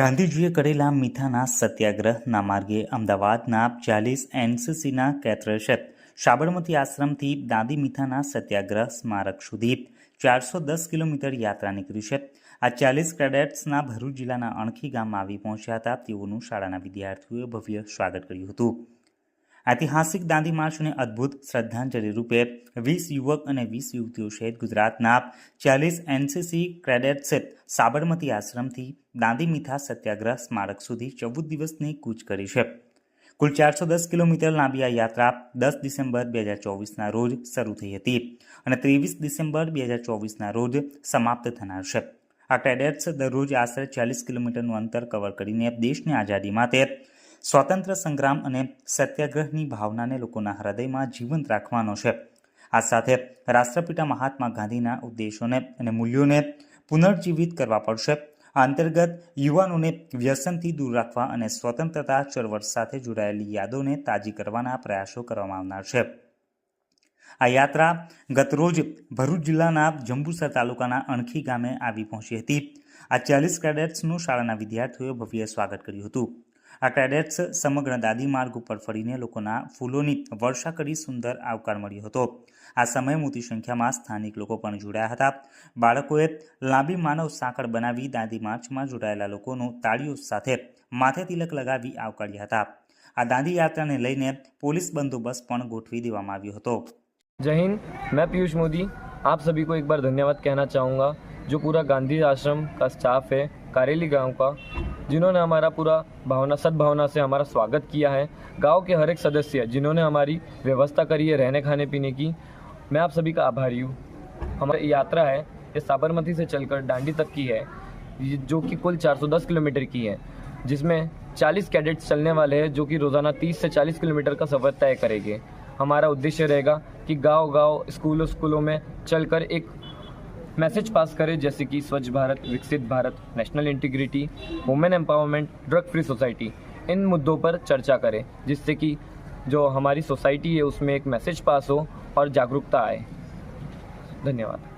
ગાંધીજીએ કરેલા મીઠાના સત્યાગ્રહના માર્ગે અમદાવાદના ચાલીસ એનસીસીના કેથરેશે સાબરમતી આશ્રમથી દાંદી મીઠાના સત્યાગ્રહ સ્મારક સુધી ચારસો દસ કિલોમીટર યાત્રા નીકળી છે. આ ચાલીસ કેડેટ્સના ભરૂચ જિલ્લાના અણખી ગામમાં આવી પહોંચ્યા હતા. તેઓનું શાળાના વિદ્યાર્થીઓએ ભવ્ય સ્વાગત કર્યું હતું. ઐતિહાસિક દાંડી માર્ચને અદ્ભુત શ્રદ્ધાંજલિ રૂપે વીસ યુવક અને વીસ યુવતીઓ સહિત ગુજરાતના ચાલીસ એનસીસી ક્રેડેટ્સે સાબરમતી આશ્રમથી દાંડી મીઠા સત્યાગ્રહ સ્મારક સુધી ચૌદ દિવસની કૂચ કરી છે. કુલ ચારસો દસ કિલોમીટર લાંબી આ યાત્રા દસ ડિસેમ્બર બે હજાર ચોવીસના રોજ શરૂ થઈ હતી અને ત્રેવીસ ડિસેમ્બર બે હજાર ચોવીસના રોજ સમાપ્ત થનાર છે. આ ક્રેડેટ્સ દરરોજ આશરે ચાલીસ કિલોમીટરનું અંતર કવર કરીને દેશની આઝાદી માટે સ્વાતંત્ર્ય સંગ્રામ અને સત્યાગ્રહની ભાવનાને લોકોના હૃદયમાં જીવંત રાખવાનો છે. આ સાથે રાષ્ટ્રપિતા મહાત્મા ગાંધીના ઉદ્દેશોને અને મૂલ્યોને પુનર્જીવિત કરવા પડશે. આ અંતર્ગત યુવાનોને વ્યસનથી દૂર રાખવા અને સ્વતંત્રતા ચળવળ સાથે જોડાયેલી યાદોને તાજી કરવાના પ્રયાસો કરવામાં આવનાર છે. આ યાત્રા ગતરોજ ભરૂચ જિલ્લાના જંબુસર તાલુકાના અણખી ગામે આવી પહોંચી હતી. આ ચાલીસ કેડેટ્સનું શાળાના વિદ્યાર્થીઓએ ભવ્ય સ્વાગત કર્યું હતું. આ કેડેટ્સ સમગ્ર દાદી માર્ગ ઉપર ફરીને લોકોના ફૂલોની વર્ષા કરી સુંદર આવકાર મળ્યો હતો આ સમયે મોટી સંખ્યામાં સ્થાનિક લોકો પણ જોડાયા હતા બાળકોએ લાંબી માનવ સાંકળ બનાવી દાંડી માર્ચમાં જોડાયેલા લોકોનું તાળીઓ સાથે માથે તિલક લગાવી આવકાર્યા હતા આ દાંડી યાત્રાને લઈને પોલીસ બંદોબસ્ત પણ ગોઠવી દેવામાં આવ્યો હતો जय हिंद मैं पीयूष मोदी आप सभी को एक बार धन्यवाद कहना चाहूँगा जो पूरा गांधी आश्रम का स्टाफ है कारेली गाँव का, जिन्होंने हमारा पूरा भावना, सद्भावना से हमारा स्वागत किया है। गाँव के हर एक सदस्य, जिन्होंने हमारी व्यवस्था करी है रहने, खाने, पीने की, मैं आप सभी का आभारी हूँ। हमारी यात्रा है, ये साबरमती से चलकर डांडी तक की है जो कि कुल 410 किलोमीटर की है, जिसमें 40 कैडेट्स चलने वाले हैं, जो कि रोज़ाना 30 से 40 किलोमीटर का सफ़र तय करेंगे। हमारा उद्देश्य रहेगा कि गाँव गाँव स्कूलों स्कूलों में चलकर एक मैसेज पास करें, जैसे कि Swachh Bharat, Viksit Bharat, national integrity, women empowerment, drug free society. इन मुद्दों पर चर्चा करें, जिससे कि जो हमारी सोसाइटी है, उसमें एक मैसेज पास हो और जागरूकता आए। धन्यवाद।